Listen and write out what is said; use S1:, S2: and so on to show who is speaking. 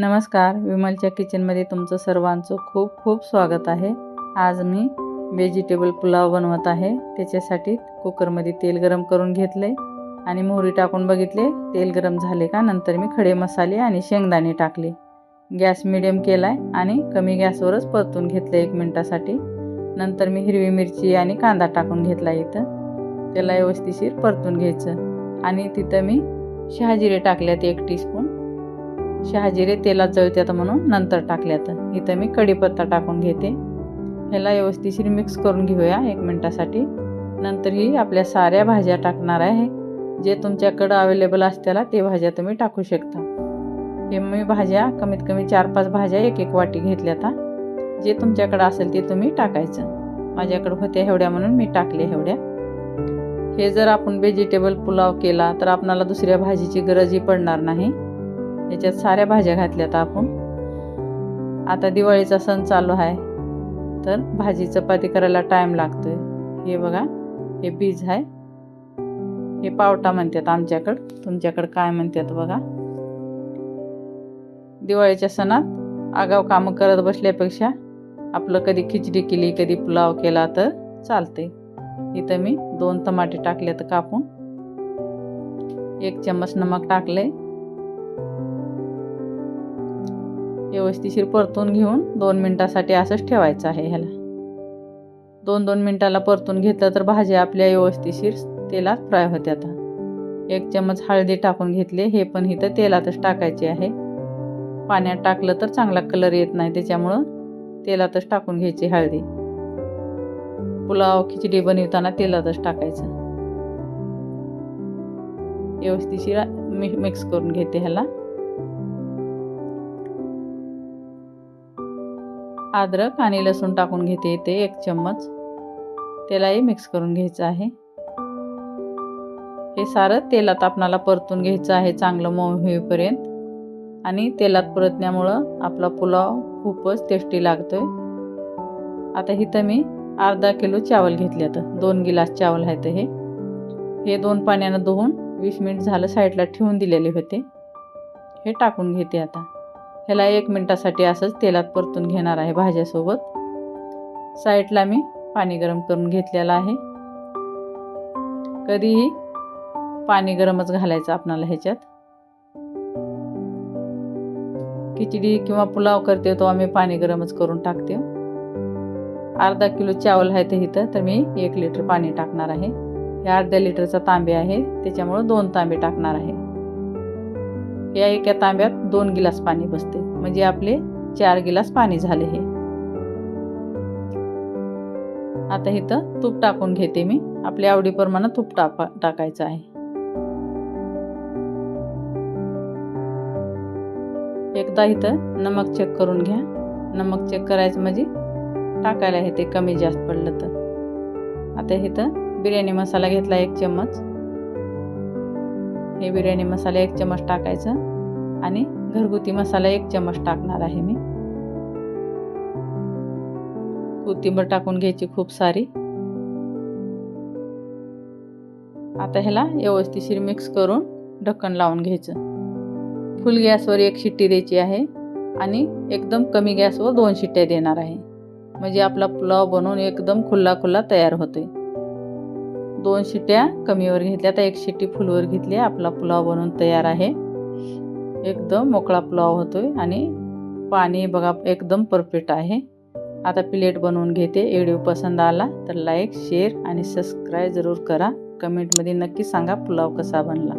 S1: नमस्कार विमलच्या किचनमध्ये तुमचं सर्वांचं खूप खूप स्वागत आहे. आज मी व्हेजिटेबल पुलाव बनवत आहे. त्याच्यासाठी कुकरमध्ये तेल गरम करून घेतले आणि मोहरी टाकून बघितले. तेल गरम झाले का नंतर मी खडे मसाले आणि शेंगदाणे टाकले. गॅस मिडियम केला आहे आणि कमी गॅसवरच परतून घेतलं एक मिनटासाठी. नंतर मी हिरवी मिरची आणि कांदा टाकून घेतला इथं. त्याला व्यवस्थिशीर परतून घ्यायचं. आणि तिथं मी शहाजिरे टाकल्यात एक टीस्पून. शहाजिरे तेलात जळतात म्हणून नंतर टाकल्यात. इथं मी कढीपत्ता टाकून घेते. ह्याला व्यवस्थिशीर मिक्स करून घेऊया एक मिनटासाठी. नंतर ही आपल्या साऱ्या भाज्या टाकणार आहे. जे तुमच्याकडं अवेलेबल असत्याला ते भाज्या तुम्ही टाकू शकता. हे मी भाज्या कमीत कमी चार पाच भाज्या एक एक वाटी घेतल्या आता जे तुमच्याकडं असेल ते तुम्ही टाकायचं. माझ्याकडं होत्या एवढ्या म्हणून मी टाकले एवढ्या. हे जर आपण व्हेजिटेबल पुलाव केला तर आपणाला दुसऱ्या भाजीची गरजही पडणार नाही. याच्यात साऱ्या भाज्या घातल्यात आपण. आता दिवाळीचा सण चालू आहे. तर भाजी चपाती करायला टाईम लागतोय. हे बघा हे बीज आहे. हे पावटा म्हणतात आमच्याकडं. तुमच्याकडं काय म्हणतात बघा. दिवाळीच्या सणात आगाव कामं करत बसल्यापेक्षा आपलं कधी खिचडी केली कधी पुलाव केला तर चालते इथं मी दोन टमाटे टाकले तर कापून. एक चम्मच नमक टाकले व्यवस्थिशीर परतून घेऊन दोन मिनटासाठी असंच ठेवायचं आहे ह्याला. दोन दोन मिनटाला परतून घेतलं तर भाज्या आपल्या व्यवस्थिशीर तेलात फ्राय होत्या आता एक चम्मच हळदी टाकून घेतले हे पण इथं तेलातच टाकायचे आहे. पाण्यात टाकलं तर चांगला कलर येत नाही त्याच्यामुळं तेलातच टाकून घ्यायची हळदी. पुलाव खिचडी बनवताना तेलातच टाकायचं. व्यवस्थिशीर मिक्स करून घेते ह्याला. अद्रक आणि लसूण टाकून घेते ते एक चम्मच. त्यालाही मिक्स करून घ्यायचं आहे. हे सारं तेलात आपणाला परतून घ्यायचं आहे चांगलं मऊ होईपर्यंत. आणि तेलात परतण्यामुळं आपला पुलाव खूपच टेस्टी लागतोय. आता इथं मी अर्धा किलो चावल घेतले दोन गिलास चावल आहेत हे हे दोन पाण्यानं धुवून वीस मिनिट झालं साईडला ठेवून दिलेले होते. हे टाकून घेते आता. ह्याला एक मिनटासाठी असंच तेलात परतून घेणार आहे भाज्यासोबत. साईडला मी पाणी गरम करून घेतलेलं आहे. कधीही पाणी गरमच घालायचं आपणाला ह्याच्यात. खिचडी किंवा पुलाव करते तो आम्ही पाणी गरमच करून टाकते. अर्धा किलो चावल आहे ते इथं तर मी एक लिटर पाणी टाकणार आहे. हे अर्ध्या लिटरचा तांबे आहे त्याच्यामुळं दोन तांबे टाकणार आहे. या एका तांब्यात दोन गिलास पाणी बसते. म्हणजे आपले चार गिलास पाणी झाले हे. आता इथं तूप टाकून घेते मी. आपल्या आवडीप्रमाणे तूप टाका टाकायचं आहे. एकदा इथं नमक चेक करून घ्या. नमक चेक करायचं म्हणजे टाकायला हे ते कमी जास्त पडलं तर. आता इथं बिर्याणी मसाला घेतला एक चम्मच. हे बिर्याणी मसाला एक चम्मच टाकायचं आणि घरगुती मसाला एक चम्मच टाकणार आहे मी. कोथिंबीर टाकून घ्यायची खूप सारी. आता ह्याला व्यवस्थिशीर मिक्स करून ढक्कन लावून घ्यायचं. फुल गॅसवर एक शिट्टी द्यायची आहे आणि एकदम कमी गॅसवर दोन शिट्ट्या देणार आहे. म्हणजे आपला पुलाव बनवून एकदम खुल्ला खुल्ला तयार होतोय. दोन शिट्ट्या कमीवर घेतल्या. तर एक शिट्टी फुलवर घेतली आपला पुलाव बनवून तयार आहे. एकदम मोकळा पुलाव होतोय आणि पाणी बघा एकदम परफेक्ट आहे. आता प्लेट बनवून घेते. व्हिडिओ पसंत आला तर लाईक शेअर आणि सबस्क्राईब जरूर करा. कमेंटमध्ये नक्की सांगा पुलाव कसा बनला.